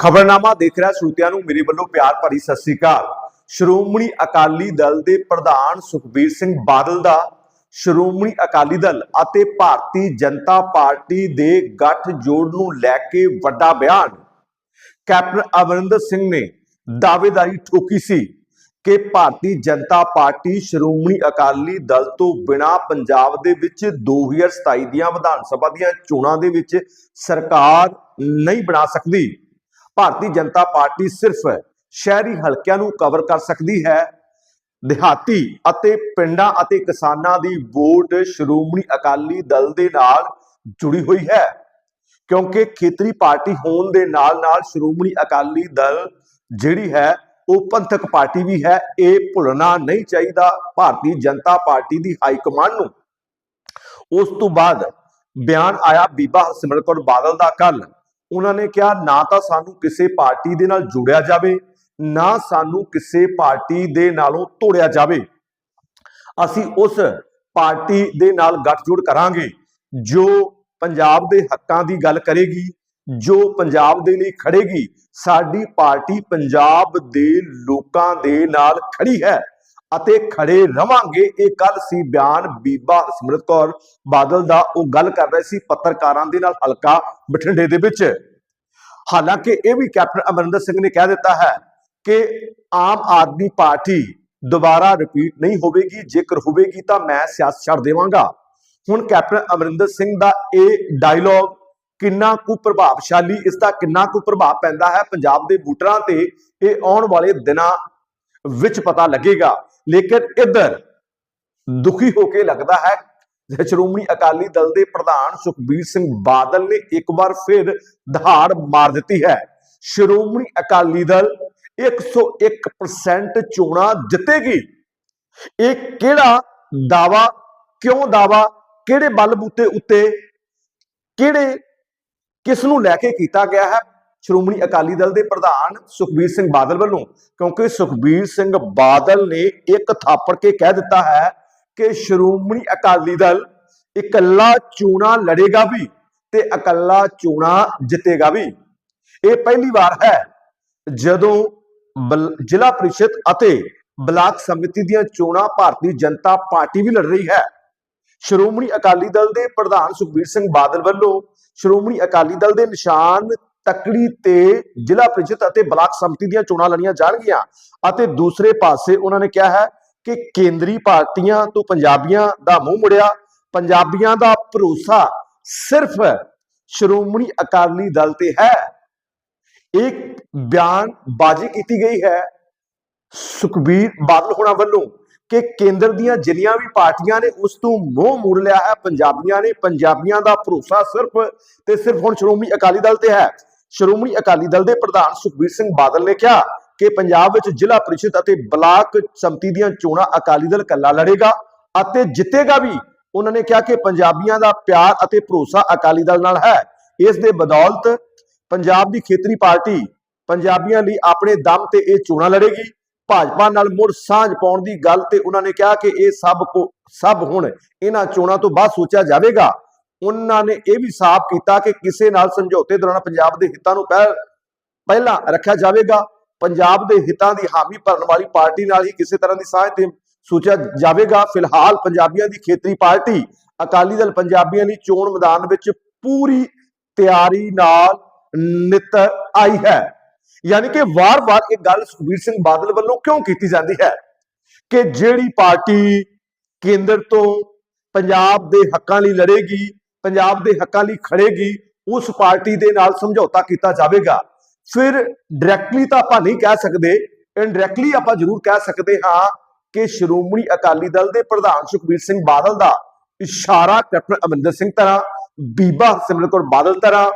ਖਬਰਨਾਮਾ ਦੇਖ ਰਿਹਾ ਸਰੋਤਿਆਂ ਨੂੰ, ਮੇਰੇ ਵੱਲੋਂ ਪਿਆਰ ਭਰੀ ਸਤਿ ਸ੍ਰੀ ਅਕਾਲ। ਸ਼੍ਰੋਮਣੀ ਅਕਾਲੀ ਦਲ ਦੇ ਪ੍ਰਧਾਨ ਸੁਖਬੀਰ ਸਿੰਘ ਬਾਦਲ ਦਾ ਸ਼੍ਰੋਮਣੀ ਅਕਾਲੀ ਦਲ ਅਤੇ ਭਾਰਤੀ ਜਨਤਾ ਪਾਰਟੀ ਦੇ ਗੱਠਜੋੜ ਨੂੰ ਲੈ ਕੇ ਵੱਡਾ ਬਿਆਨ। ਕੈਪਟਨ ਅਮਰਿੰਦਰ ਸਿੰਘ ਨੇ ਦਾਅਵੇਦਾਰੀ ਠੋਕੀ ਸੀ ਕਿ ਭਾਰਤੀ ਜਨਤਾ ਪਾਰਟੀ ਸ਼੍ਰੋਮਣੀ ਅਕਾਲੀ ਦਲ ਤੋਂ ਬਿਨਾ ਪੰਜਾਬ ਦੇ ਵਿੱਚ 2027 ਦੀਆਂ ਵਿਧਾਨ ਸਭਾ ਦੀਆਂ ਚੋਣਾਂ ਦੇ ਵਿੱਚ ਸਰਕਾਰ ਨਹੀਂ ਬਣਾ ਸਕਦੀ। ਭਾਰਤੀ ਜਨਤਾ ਪਾਰਟੀ ਸਿਰਫ ਸ਼ਹਿਰੀ ਹਲਕਿਆਂ ਨੂੰ ਕਵਰ ਕਰ ਸਕਦੀ ਹੈ। ਦਿਹਾਤੀ ਅਤੇ ਪਿੰਡਾਂ ਅਤੇ ਕਿਸਾਨਾਂ ਦੀ ਵੋਟ ਸ਼੍ਰੋਮਣੀ ਅਕਾਲੀ ਦਲ ਦੇ ਨਾਲ ਜੁੜੀ ਹੋਈ ਹੈ। ਕਿਉਂਕਿ ਖੇਤਰੀ ਪਾਰਟੀ ਹੋਣ ਦੇ ਨਾਲ-ਨਾਲ ਸ਼੍ਰੋਮਣੀ ਅਕਾਲੀ ਦਲ ਜਿਹੜੀ ਹੈ, ਉਹ ਪੰਥਕ ਪਾਰਟੀ ਵੀ ਹੈ। ਇਹ ਭੁੱਲਣਾ ਨਹੀਂ ਚਾਹੀਦਾ ਭਾਰਤੀ ਜਨਤਾ ਪਾਰਟੀ ਦੀ ਹਾਈ ਕਮਾਂਡ ਨੂੰ। ਉਸ ਤੋਂ ਬਾਅਦ ਬਿਆਨ ਆਇਆ ਬੀਬਾ ਹਰਸਿਮਰਤ ਕੌਰ ਬਾਦਲ ਦਾ ਕੱਲ ਉਹਨਾਂ ਨੇ ਕਿਹਾ, ਨਾ ਤਾਂ ਸਾਨੂੰ ਕਿਸੇ ਪਾਰਟੀ ਦੇ ਨਾਲ ਜੋੜਿਆ ਜਾਵੇ, ਨਾ ਸਾਨੂੰ ਕਿਸੇ ਪਾਰਟੀ ਦੇ ਨਾਲੋਂ ਤੋੜਿਆ ਜਾਵੇ। ਅਸੀਂ ਉਸ ਪਾਰਟੀ ਦੇ ਨਾਲ ਗੱਠਜੋੜ ਕਰਾਂਗੇ, ਜੋ ਪੰਜਾਬ ਦੇ ਹੱਕਾਂ ਦੀ ਗੱਲ ਕਰੇਗੀ, ਜੋ ਪੰਜਾਬ ਦੇ ਲਈ ਖੜੇਗੀ। ਸਾਡੀ ਪਾਰਟੀ ਪੰਜਾਬ ਦੇ ਲੋਕਾਂ ਦੇ ਨਾਲ ਖੜੀ ਹੈ। ਅਤੇ ਖੜੇ ਰਵਾਂਗੇ। ਇਹ ਕੱਲ ਸੀ ਬਿਆਨ ਬੀਬਾ ਹਰਸਿਮਰਤ ਕੌਰ ਬਾਦਲ ਦਾ। ਉਹ ਗੱਲ ਕਰ ਰਹੇ ਸੀ ਪੱਤਰਕਾਰਾਂ ਦੇ ਨਾਲ ਹਲਕਾ ਬਠਿੰਡੇ ਦੇ ਵਿੱਚ। ਹਾਲਾਂਕਿ ਇਹ ਵੀ ਕੈਪਟਨ ਅਮਰਿੰਦਰ ਸਿੰਘ ਨੇ ਕਹਿ ਦਿੱਤਾ ਹੈ ਕਿ ਆਮ ਆਦਮੀ ਪਾਰਟੀ ਦੁਬਾਰਾ ਰਿਪੀਟ ਨਹੀਂ ਹੋਵੇਗੀ। ਜੇਕਰ ਹੋਵੇਗੀ ਤਾਂ ਮੈਂ ਸਿਆਸਤ ਛੱਡ ਦੇਵਾਂਗਾ। ਹੁਣ ਕੈਪਟਨ ਅਮਰਿੰਦਰ ਸਿੰਘ ਦਾ ਇਹ ਡਾਇਲੌਗ ਕਿੰਨਾ ਕੁ ਪ੍ਰਭਾਵਸ਼ਾਲੀ, ਇਸ ਦਾ ਕਿੰਨਾ ਕੁ ਪ੍ਰਭਾਵ ਪੈਂਦਾ ਹੈ? ਪੰਜਾਬ ਦੇ ਵੋਟਰਾਂ ਤੇ ਇਹ ਆਉਣ ਵਾਲੇ ਦਿਨਾਂ ਵਿੱਚ ਪਤਾ ਲੱਗੇਗਾ। ਲੇਕਿਨ ਇੱਧਰ ਦੁਖੀ ਹੋ ਕੇ ਲੱਗਦਾ ਹੈ। ਸ਼੍ਰੋਮਣੀ ਅਕਾਲੀ ਦਲ ਦੇ ਪ੍ਰਧਾਨ ਸੁਖਬੀਰ ਸਿੰਘ ਬਾਦਲ ਨੇ ਇੱਕ ਵਾਰ ਫਿਰ ਦਹਾੜ ਮਾਰ ਦਿੱਤੀ ਹੈ। ਸ਼੍ਰੋਮਣੀ ਅਕਾਲੀ ਦਲ 101% ਚੋਣਾਂ ਜਿੱਤੇਗੀ। ਇਹ ਕਿਹੜਾ ਦਾਵਾ ਕਿਉਂ ਦਾਵਾ ਕਿਹੜੇ ਬਲਬੂਤੇ ਉੱਤੇ, ਕਿਹੜੇ, ਕਿਸ ਨੂੰ ਲੈ ਕੇ ਕੀਤਾ ਗਿਆ ਹੈ? ਸ਼੍ਰੋਮਣੀ ਅਕਾਲੀ ਦਲ ਦੇ ਪ੍ਰਧਾਨ ਸੁਖਬੀਰ ਸਿੰਘ ਬਾਦਲ ਵੱਲੋਂ, ਕਿਉਂਕਿ ਸੁਖਬੀਰ ਸਿੰਘ ਬਾਦਲ ਨੇ ਇੱਕ ਥਾਪੜ ਕੇ ਕਹਿ ਦਿੱਤਾ ਹੈ ਕਿ ਸ਼੍ਰੋਮਣੀ ਅਕਾਲੀ ਦਲ ਇਕੱਲਾ ਚੋਣਾਂ ਲੜੇਗਾ ਵੀ ਤੇ ਇਕੱਲਾ ਚੋਣਾਂ ਜਿੱਤੇਗਾ ਵੀ। ਇਹ ਪਹਿਲੀ ਵਾਰ ਹੈ ਜਦੋਂ ਬਲ- ਜ਼ਿਲ੍ਹਾ ਪ੍ਰੀਸ਼ਦ ਅਤੇ ਬਲਾਕ ਸਮਿਤੀ ਦੀਆਂ ਚੋਣਾਂ ਭਾਰਤੀ ਜਨਤਾ ਪਾਰਟੀ ਵੀ ਲੜ ਰਹੀ ਹੈ। ਸ਼੍ਰੋਮਣੀ ਅਕਾਲੀ ਦਲ ਦੇ ਪ੍ਰਧਾਨ ਸੁਖਬੀਰ ਸਿੰਘ ਬਾਦਲ ਵੱਲੋਂ ਸ਼੍ਰੋਮਣੀ ਅਕਾਲੀ ਦਲ ਦੇ ਨਿਸ਼ਾਨ ਤਕੜੀ ਤੇ ਜ਼ਿਲ੍ਹਾ ਪ੍ਰੀਸ਼ਦ ਅਤੇ ਬਲਾਕ ਸਮਿਤੀ ਦੀਆਂ ਚੋਣਾਂ ਲੜੀਆਂ ਜਾਣਗੀਆਂ। ਅਤੇ ਦੂਸਰੇ ਪਾਸੇ ਉਹਨਾਂ ਨੇ ਕਿਹਾ ਹੈ ਕਿ ਕੇਂਦਰੀ ਪਾਰਟੀਆਂ ਤੋਂ ਪੰਜਾਬੀਆਂ ਦਾ ਮੂੰਹ ਮੁੜਿਆ। ਪੰਜਾਬੀਆਂ ਦਾ ਭਰੋਸਾ ਸਿਰਫ ਸ਼੍ਰੋਮਣੀ ਅਕਾਲੀ ਦਲ ਤੇ ਹੈ। ਇੱਕ ਬਿਆਨ ਬਾਜੀ ਕੀਤੀ ਗਈ ਹੈ ਸੁਖਬੀਰ ਬਾਦਲ ਹੋਣਾ ਵੱਲੋਂ ਕਿ ਕੇਂਦਰ ਦੀਆਂ ਜਿੰਨੀਆਂ ਵੀ ਪਾਰਟੀਆਂ ਨੇ ਉਸ ਤੋਂ ਮੋਹ ਮੋੜ ਲਿਆ ਹੈ। ਪੰਜਾਬੀਆਂ ਨੇ ਪੰਜਾਬੀਆਂ ਦਾ ਭਰੋਸਾ ਸਿਰਫ ਤੇ ਸਿਰਫ ਹੁਣ ਸ਼੍ਰੋਮਣੀ ਅਕਾਲੀ ਦਲ ਤੇ ਹੈ। ਸ਼੍ਰੋਮਣੀ ਅਕਾਲੀ ਦਲ ਦੇ ਪ੍ਰਧਾਨ ਸੁਖਬੀਰ ਸਿੰਘ ਬਾਦਲ ਨੇ ਕਿਹਾ ਕਿ ਪੰਜਾਬ ਵਿੱਚ ਜ਼ਿਲ੍ਹਾ ਪ੍ਰੀਸ਼ਦ ਅਤੇ ਬਲਾਕ ਸੰਮਤੀ ਦੀਆਂ ਚੋਣਾਂ ਅਕਾਲੀ ਦਲ ਕੱਲਾ ਲੜੇਗਾ ਅਤੇ ਜਿੱਤੇਗਾ ਵੀ। ਉਹਨਾਂ ਨੇ ਕਿਹਾ ਕਿ ਪੰਜਾਬੀਆਂ ਦਾ ਪਿਆਰ ਅਤੇ ਭਰੋਸਾ ਅਕਾਲੀ ਦਲ ਨਾਲ ਹੈ। ਇਸ ਦੇ ਬਦੌਲਤ ਪੰਜਾਬ ਦੀ ਖੇਤਰੀ ਪਾਰਟੀ ਪੰਜਾਬੀਆਂ ਲਈ ਆਪਣੇ ਦਮ ਤੇ ਇਹ ਚੋਣਾਂ ਲੜੇਗੀ। ਭਾਜਪਾ ਨਾਲ ਮੁੜ ਸਾਂਝ ਪਾਉਣ ਦੀ ਗੱਲ ਤੇ ਉਹਨਾਂ ਨੇ ਕਿਹਾ ਕਿ ਇਹ ਸਭ ਕੋ ਸਭ ਹੁਣ ਇਹਨਾਂ ਚੋਣਾਂ ਤੋਂ ਬਾਅਦ ਸੋਚਿਆ ਜਾਵੇਗਾ। ਉਹਨਾਂ ਨੇ ਇਹ ਵੀ ਸਾਫ਼ ਕੀਤਾ ਕਿ ਕਿਸੇ ਨਾਲ ਸਮਝੌਤੇ ਦੌਰਾਨ ਪੰਜਾਬ ਦੇ ਹਿੱਤਾਂ ਨੂੰ ਪਹਿ- ਪਹਿਲਾਂ ਰੱਖਿਆ ਜਾਵੇਗਾ। ਪੰਜਾਬ ਦੇ ਹਿੱਤਾਂ ਦੀ ਹਾਮੀ ਭਰਨ ਵਾਲੀ ਪਾਰਟੀ ਨਾਲ ਹੀ ਕਿਸੇ ਤਰ੍ਹਾਂ ਦੀ ਸਾਂਝ ਤੇ ਸੋਚਿਆ ਜਾਵੇਗਾ। ਫਿਲਹਾਲ ਪੰਜਾਬੀਆਂ ਦੀ ਖੇਤਰੀ ਪਾਰਟੀ ਅਕਾਲੀ ਦਲ ਪੰਜਾਬੀਆਂ ਦੀ ਚੋਣ ਮੈਦਾਨ ਵਿੱਚ ਪੂਰੀ ਤਿਆਰੀ ਨਾਲ ਨਿਤ ਆਈ ਹੈ। ਯਾਨੀ ਕਿ ਵਾਰ-ਵਾਰ ਇਹ ਗੱਲ ਸੁਖਬੀਰ ਸਿੰਘ ਬਾਦਲ ਵੱਲੋਂ ਕਿਉਂ ਕੀਤੀ ਜਾਂਦੀ ਹੈ ਕਿ ਜਿਹੜੀ ਪਾਰਟੀ ਕੇਂਦਰ ਤੋਂ ਪੰਜਾਬ ਦੇ ਹੱਕਾਂ ਲਈ ਲੜੇਗੀ ਪੰਜਾਬ ਦੇ ਹੱਕਾਂ ਲਈ ਖੜੇਗੀ, ਉਸ ਪਾਰਟੀ ਦੇ ਨਾਲ ਸਮਝੌਤਾ ਕੀਤਾ ਜਾਵੇਗਾ। ਫਿਰ ਡਾਇਰੈਕਟਲੀ ਤਾਂ ਆਪਾਂ ਨਹੀਂ ਕਹਿ ਸਕਦੇ ਇਨਡਾਇਰੈਕਟਲੀ ਆਪਾਂ ਜ਼ਰੂਰ ਕਹਿ ਸਕਦੇ ਹਾਂ ਕਿ ਸ਼੍ਰੋਮਣੀ ਅਕਾਲੀ ਦਲ ਦੇ ਪ੍ਰਧਾਨ ਸੁਖਬੀਰ ਸਿੰਘ ਬਾਦਲ ਦਾ ਇਸ਼ਾਰਾ ਕੈਪਟਨ ਅਮਰਿੰਦਰ ਸਿੰਘ ਤਰ੍ਹਾਂ, ਬੀਬਾ ਸਿਮਰਤ ਕੌਰ ਬਾਦਲ ਤਰ੍ਹਾਂ,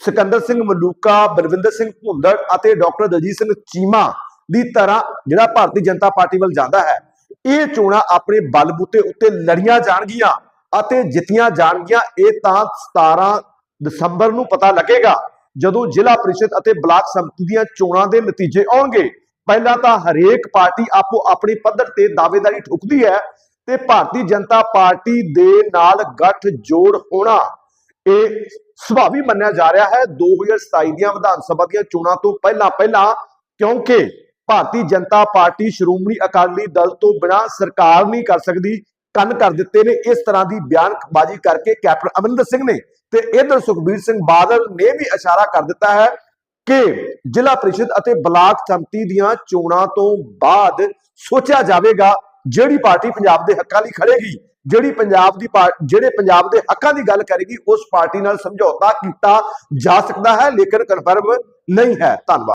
ਸਿਕੰਦਰ ਸਿੰਘ ਮਲੂਕਾ, ਬਲਵਿੰਦਰ ਸਿੰਘ ਭੁੰਦੜ ਅਤੇ ਡਾਕਟਰ ਦਲਜੀਤ ਸਿੰਘ ਚੀਮਾ ਦੀ ਤਰ੍ਹਾਂ ਜਿਹੜਾ ਭਾਰਤੀ ਜਨਤਾ ਪਾਰਟੀ ਵੱਲ ਜਾਂਦਾ ਹੈ, ਇਹ ਚੋਣਾਂ ਆਪਣੇ ਬਲਬੂਤੇ ਉੱਤੇ ਲੜੀਆਂ ਜਾਣਗੀਆਂ। ਅਤੇ ਜਿੱਤੀਆਂ ਜਾਣਗੀਆਂ, ਇਹ ਤਾਂ 17 ਦਸੰਬਰ ਨੂੰ ਪਤਾ ਲੱਗੇਗਾ ਜਦੋਂ ਜ਼ਿਲ੍ਹਾ ਪ੍ਰੀਸ਼ਦ ਅਤੇ ਬਲਾਕ ਸੰਮਤੀ ਦੀਆਂ ਚੋਣਾਂ ਦੇ ਨਤੀਜੇ ਆਉਣਗੇ। ਪਹਿਲਾਂ ਤਾਂ ਹਰੇਕ ਪਾਰਟੀ ਆਪੋ ਆਪਣੇ ਪੱਧਰ ਤੇ ਦਾਅਵੇਦਾਰੀ ਠੁਕਦੀ ਹੈ ਤੇ ਭਾਰਤੀ ਜਨਤਾ ਪਾਰਟੀ ਦੇ ਨਾਲ ਗੱਠ ਜੋੜ ਹੋਣਾ ਇਹ ਸੁਭਾਵੀ ਮੰਨਿਆ ਜਾ ਰਿਹਾ ਹੈ। 2027 ਦੀਆਂ ਵਿਧਾਨ ਸਭਾ ਦੀਆਂ ਚੋਣਾਂ ਤੋਂ ਪਹਿਲਾਂ ਪਹਿਲਾਂ, ਕਿਉਂਕਿ ਭਾਰਤੀ ਜਨਤਾ ਪਾਰਟੀ ਸ਼੍ਰੋਮਣੀ ਅਕਾਲੀ ਦਲ ਤੋਂ ਬਿਨਾਂ ਸਰਕਾਰ ਨਹੀਂ ਕਰ ਸਕਦੀ। ਕੰਨ ਕਰ ਦਿੱਤੇ ਨੇ ਇਸ ਤਰ੍ਹਾਂ ਦੀ ਬਿਆਨਬਾਜ਼ੀ ਕਰਕੇ ਕੈਪਟਨ ਅਮਰਿੰਦਰ ਸਿੰਘ ਨੇ ਤੇ ਇਧਰ ਸੁਖਬੀਰ ਸਿੰਘ ਬਾਦਲ ਨੇ ਵੀ ਇਸ਼ਾਰਾ ਕਰ ਦਿੱਤਾ ਹੈ ਕਿ ਜ਼ਿਲ੍ਹਾ ਪ੍ਰੀਸ਼ਦ ਅਤੇ ਬਲਾਕ ਸੰਮਤੀ ਦੀਆਂ ਚੋਣਾਂ ਤੋਂ ਬਾਅਦ ਸੋਚਿਆ ਜਾਵੇਗਾ ਜਿਹੜੀ ਪਾਰਟੀ ਪੰਜਾਬ ਦੇ ਹੱਕਾਂ ਲਈ ਖੜੇਗੀ, ਜਿਹੜੀ ਪੰਜਾਬ ਦੀ ਪਾ- ਜਿਹੜੇ ਪੰਜਾਬ ਦੇ ਹੱਕਾਂ ਦੀ ਗੱਲ ਕਰੇਗੀ, ਉਸ ਪਾਰਟੀ ਨਾਲ ਸਮਝੌਤਾ ਕੀਤਾ ਜਾ ਸਕਦਾ ਹੈ, ਲੇਕਿਨ ਕਨਫਰਮ ਨਹੀਂ ਹੈ। ਧੰਨਵਾਦ।